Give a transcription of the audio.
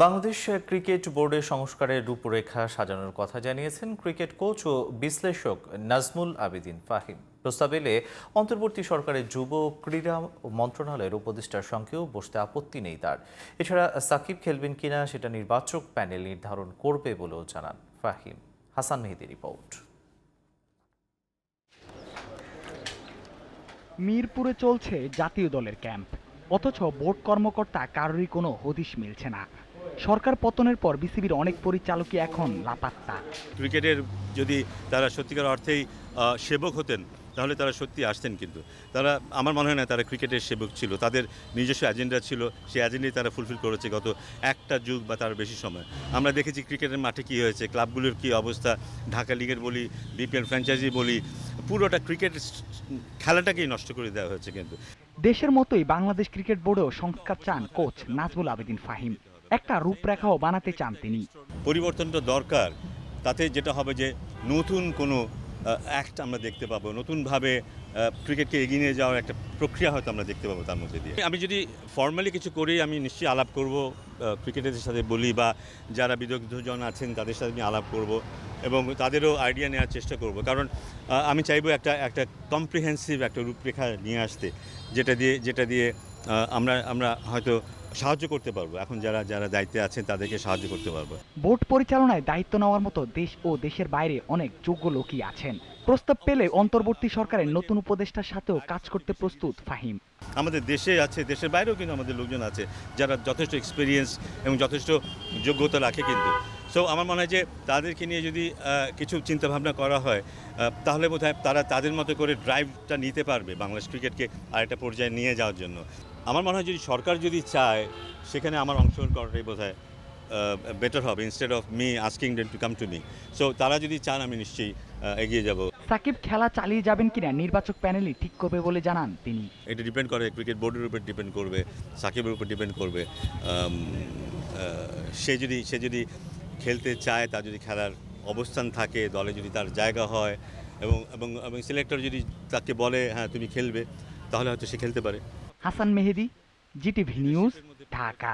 Bangladesh cricket বোর্ডের সংস্কারের রূপরেখা সাজানোর কথা জানিয়েছেন ক্রিকেট কোচ ও বিশ্লেষক নাজমুল আবেদিন ফাহিম। প্রস্তাব এলে অন্তর্বর্তী সরকারের যুব ক্রীড়া মন্ত্রণালয়ের উপদেষ্টার সঙ্গেও বসতে আপত্তি নেই তার। এছাড়া সাকিব খেলবেন কিনা সেটা নির্বাচক প্যানেল নির্ধারণ করবে বলেও জানান ফাহিম। হাসান মেহেদি রিপোর্ট। মিরপুরে চলছে জাতীয় দলের ক্যাম্প। অথচ বোর্ড কর্মকর্তা কারোরই কোনো হদিশ মিলছে না। সরকার পতনের পর বিসিবির অনেক পরিচালকই এখন লাপাত্তা। ক্রিকেটের যদি তারা সত্যিকার অর্থেই সেবক হতেন তাহলে তারা সত্যি আসতেন কিন্তু। তারা আমার মনে হয় না তারা ক্রিকেটের সেবক ছিল। তাদের নিজস্ব এজেন্ডা ছিল সেই এজেন্ডাই তারা ফুলফিল করেছে গত একটা যুগ বা তার বেশি সময়। আমরা দেখেছি ক্রিকেটের মাঠে কী হয়েছে ক্লাবগুলোর কী অবস্থা ঢাকা লিগের বলি বিপিএল ফ্র্যাঞ্চাইজি বলি পুরোটা ক্রিকেট খেলাটাকেই নষ্ট করে দেওয়া হয়েছে কিন্তু। দেশের মতোই বাংলাদেশ ক্রিকেট বোর্ডেও সংস্কার চান কোচ নাজমুল আবেদিন ফাহিম। একটা রূপরেখাও বানাতে চান তিনি। পরিবর্তনটা দরকার। তাতে যেটা হবে যে নতুন কোনো অ্যাক্ট আমরা দেখতে পাবো, নতুনভাবে ক্রিকেটকে এগিয়ে নিয়ে যাওয়ার একটা প্রক্রিয়া হয়তো আমরা দেখতে পাবো তার মধ্যে দিয়ে। আমি যদি ফর্মালি কিছু করি, আমি নিশ্চয়ই আলাপ করব ক্রিকেটারদের সাথে বলি বা যারা বিদগ্ধজন আছেন, তাদের সাথে আমি আলাপ করব এবং তাদেরও আইডিয়া নেওয়ার চেষ্টা করব। কারণ আমি চাইব একটা একটা কম্প্রিহেন্সিভ একটা রূপরেখা নিয়ে আসতে, যেটা দিয়ে যেটা দিয়ে আমরা আমরা হয়তো সাহায্য করতে পারব। এখন যারা যারা দায়িত্বে আছেন, তাদেরকে সাহায্য করতে পারব। বোর্ড পরিচালনায় দায়িত্ব নেওয়ার মতো দেশ ও দেশের বাইরে অনেক যোগ্য লোকই আছেন। প্রস্তাব পেলে অন্তর্বর্তী সরকারের নতুন উপদেষ্টার সাথেও কাজ করতে প্রস্তুত ফাহিম। আমাদের দেশে আছে, দেশের বাইরেও কিন্তু আমাদের লোকজন আছে যারা যথেষ্ট এক্সপিরিয়েন্স এবং যথেষ্ট যোগ্যতা রাখে কিন্তু। সো আমার মনে হয় যে তাদেরকে নিয়ে যদি কিছু চিন্তাভাবনা করা হয় তাহলে বোধ তারা তাদের মতো করে ড্রাইভটা নিতে পারবে বাংলাদেশ ক্রিকেটকে আরেকটা পর্যায়ে নিয়ে যাওয়ার জন্য। আমার মনে হয় যদি সরকার যদি চায়, সেখানে আমার অংশগ্রহণ করাটাই বোধ হয় বেটার হবে। Instead of me asking them to come to me so তারা যদি চান, আমি নিশ্চয়ই এগিয়ে যাব। সাকিব খেলা চালিয়ে যাবেন কিনা নির্বাচক প্যানেলই ঠিক করবে বলে জানান তিনি। এটা ডিপেন্ড করে ক্রিকেট বোর্ডের উপর ডিপেন্ড করবে সাকিবের উপর ডিপেন্ড করবে। সে যদি সে যদি খেলতে চায় তার যদি খেলার অবস্থান থাকে দলে যদি তার জায়গা হয় এবং এবং এবং সিলেক্টর যদি তাকে বলে হ্যাঁ তুমি খেলবে তাহলে হয়তো সে খেলতে পারে। Hasan Mehedi GTV news Dhaka.